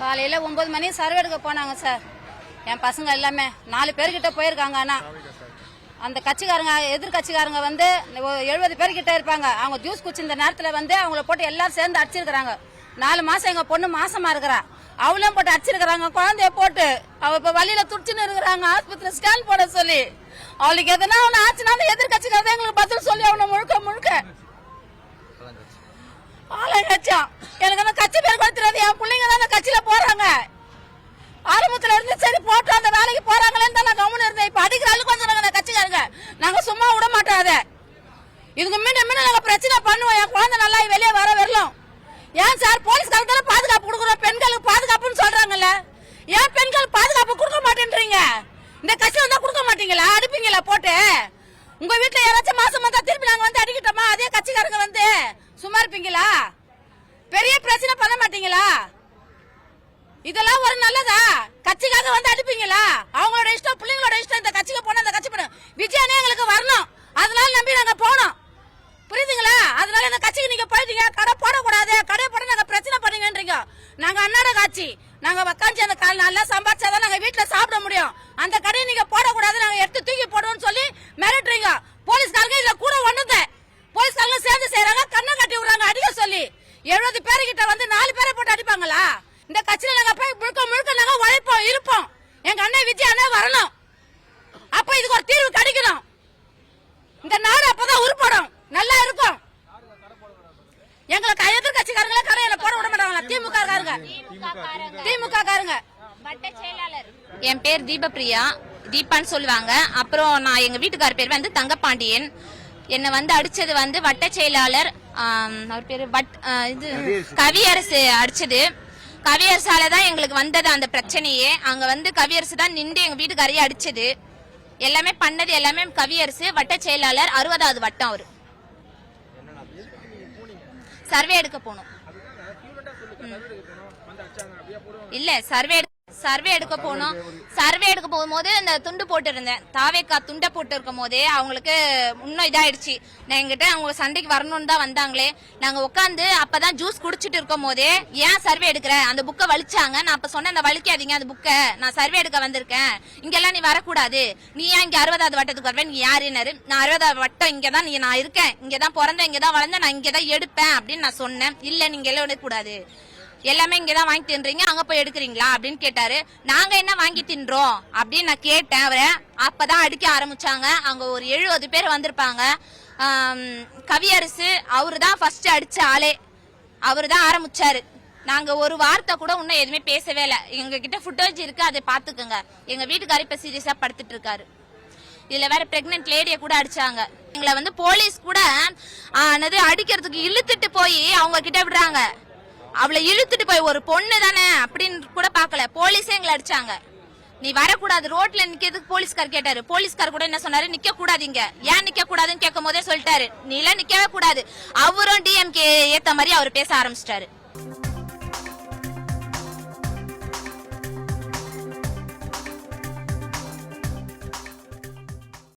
காலையில ஒன்பது மணி சர்வே எடுக்க போனாங்க சார். என் பசங்க எல்லாமே. நாலு பேர்கிட்ட போயிருக்காங்க ஆனா. அந்த கட்சிக்காரங்க எதிர்கட்சிக்காரங்க வந்து எழுபது பேர்கிட்ட இருப்பாங்க. அவங்க ஜூஸ் குச்சி இந்த நேரத்துல வந்து அவங்கள போட்டு எல்லாரும் சேர்ந்து அடிச்சிருக்காங்க நாலு மாசம் எங்க பொண்ணு மாசமா இருக்கிறா. அவளையும் போட்டு அடிச்சிருக்காங்க குழந்தைய போட்டு. அவ இப்ப வழியில துடிச்சுன்னு இருக்கிறாங்க. ஆஸ்பத்திரி ஸ்கேன் போட சொல்லி. அவளுக்கு எதனா ஒண்ணு ஆச்சுன்னா அந்த எதிர்கட்சிக்காரங்க எங்களுக்கு பதில் சொல்லி அவனை முழுக்க முழுக்க. ஆலங்கச்சா எனக்கு அந்த கட்சி பேர் கூட தெரியாது என் பிள்ளைங்க தான் அந்த கட்சியில போறாங்க ஆரம்பத்துல இருந்து சரி போட்டு அந்த வேலைக்கு போறாங்களேன்னு தான் நான் கவனம் இருந்தேன் இப்ப அடிக்கிற அளவுக்கு வந்து நாங்க கட்சிக்காரங்க நாங்க சும்மா விட மாட்டாத இதுக்கு முன்ன முன்ன நாங்க பிரச்சனை பண்ணுவோம். என் குழந்தை நல்லா வெளியே வர வரலாம். ஏன் சார்? போலீஸ் தானே பாதுகாப்பு கொடுக்குறோம். பெண்களுக்கு பாதுகாப்புன்னு சொல்றாங்கல்ல. ஏன் பெண்கள் பாதுகாப்பு கொடுக்க மாட்டேன்றீங்க? இந்த கட்சி வந்தா கொடுக்க மாட்டீங்களா? அடிப்பீங்களா போட்டு? உங்க வீட்டுல யாராச்சும் மாசம் வந்தா திருப்பி நாங்க வந்து அடிக்கிட்டோமா? அதே கட்சிக்காரங்க வந்து சும்மா இருப்பீங்களா? பெரிய பிரச்சனை பண்ண மாட்டீங்களா? இதெல்லாம் ஒரு நல்லதா? கட்சிக்காக வந்து அடிப்பீங்களா? அவங்களோட இஷ்டம் பிள்ளைங்களோட இஷ்டம் இந்த கட்சிக்கு போனா அந்த கட்சி போன விஜயனே எங்களுக்கு வரணும். அதனால நம்பி நாங்க போனோம். புரியுதுங்களா? அதனால இந்த கட்சிக்கு நீங்க போயிட்டீங்க. கடை போடக்கூடாது. கடை போட நாங்க பிரச்சனை பண்ணுங்கன்றீங்க. நாங்க அன்னாட காட்சி. நாங்க உக்காந்து அந்த கால் நல்லா சம்பாதிச்சாதான் நாங்க வீட்டுல சாப்பிட முடியும். அந்த கடையை நீங்க போடக்கூடாது. நாங்க எடுத்து தூக்கி போடுவோம்னு சொல்லி மிரட்டுறீங்க. போலீஸ்காரங்க இதுல கூட ஒண்ணுத போலீஸ்காரங்க சேர்ந்து செய்யறாங்க. கண்ணை கட்டி விடுறாங்க. அடிக்க சொல்லி. எழுபது பேருக்கிட்ட வந்து நாலு பேரை போட்டு அடிப்பாங்களா? இந்த கட்சியில நாங்க போய் முழுக்க முழுக்க நாங்க உழைப்போம் இருப்போம். எங்க அண்ணன் விஜய் அண்ணன் வரணும். அப்ப இதுக்கு ஒரு தீர்வு கிடைக்கணும். இந்த நாடு அப்பதான் உருப்படும். நல்லா இருக்கும். எங்களுக்கு எதிர்கட்சிக்காரங்களே கரையில போட விட மாட்டாங்க திமுக காரங்க திமுக காரங்க என் பேர் தீபப்பிரியா. தீபான்னு சொல்லுவாங்க. அப்புறம் நான் எங்க வீட்டுக்கார பேர் வந்து தங்கப்பாண்டியன். என்னை வந்து அடிச்சது வந்து வட்ட செயலாளர் அவர் பேரு வட் இது கவியரசு அடிச்சது. கவியரசால தான் எங்களுக்கு வந்தது அந்த பிரச்சனையே. அங்க வந்து கவியரசு தான் நின்று எங்க வீட்டுக்காரையே அடிச்சது. எல்லாமே பண்ணது எல்லாமே கவியரசு வட்ட செயலாளர் அறுபதாவது வட்டம் அவரு. சர்வே எடுக்க போனோம். இல்ல சர்வே சர்வே எடுக்க போனோம். சர்வே எடுக்க போகும்போது இந்த துண்டு போட்டிருந்தேன். தாவேக்கா துண்டை போட்டு இருக்கும் போதே அவங்களுக்கு இன்னும் இதாயிடுச்சு. நான் எங்கிட்ட அவங்க சண்டைக்கு வரணும்னு தான் வந்தாங்களே. நாங்க உட்காந்து அப்பதான் ஜூஸ் குடிச்சிட்டு இருக்கும் போதே ஏன் சர்வே எடுக்கிற? அந்த புக்கை வலிச்சாங்க. நான் அப்ப சொன்னேன் அந்த வலிக்காதீங்க அந்த புக்கை நான் சர்வே எடுக்க வந்திருக்கேன். இங்கெல்லாம் நீ வரக்கூடாது. நீ ஏன் இங்க அறுபதாவது வட்டத்துக்கு வருவேன் நீ யாருன்னாரு நான் அறுபதாவது வட்டம் இங்கதான் நீ நான் இருக்கேன். இங்கதான் பிறந்தேன் இங்கதான் வளர்ந்தேன் நான் இங்கதான் எடுப்பேன் அப்படின்னு நான் சொன்னேன். இல்ல நீங்க எல்லாம் எடுக்கக்கூடாது. எல்லாமே இங்கே தான் வாங்கி தின்றீங்க அங்கே போய் எடுக்கிறீங்களா அப்படின்னு கேட்டாரு. நாங்கள் என்ன வாங்கி தின்றோம் அப்படின்னு நான் கேட்டேன் அவரை. அப்போதான் அடிக்க ஆரம்பிச்சாங்க. அங்கே ஒரு எழுபது பேர் வந்திருப்பாங்க. கவியரசு அவரு தான் ஃபர்ஸ்ட் அடிச்ச ஆளே. அவரு தான் ஆரம்பிச்சாரு. நாங்க ஒரு வார்த்தை கூட இன்னும் எதுவுமே பேசவே இல்லை. எங்க கிட்ட ஃபுட்டேஜ் இருக்கு அதை பாத்துக்கோங்க எங்க வீட்டுக்காரி இப்ப சீரியஸா படுத்துட்டு இருக்காரு. இதுல வேற பிரெக்னென்ட் லேடிய கூட அடிச்சாங்க. எங்களை வந்து போலீஸ் கூட அடிக்கிறதுக்கு இழுத்துட்டு போய் அவங்க கிட்ட விடுறாங்க. அவளை இழுத்துட்டு போய் ஒரு பொண்ணு தானே அப்படின்னு கூட பாக்கல போலீஸே எங்களை அடிச்சாங்க. நீ வரக்கூடாது ரோட்ல நிக்கிறதுக்கு போலீஸ்கார் கேட்டாரு. போலீஸ்கார் கூட என்ன சொன்னாரு? நிக்க கூடாதீங்க ஏன் நிக்க கூடாதுன்னு கேட்கும் போதே சொல்லிட்டாரு. நீ எல்லாம் நிக்கவே கூடாது. அவரும் டிஎம்கே ஏத்த மாதிரி அவர் பேச ஆரம்பிச்சிட்டாரு.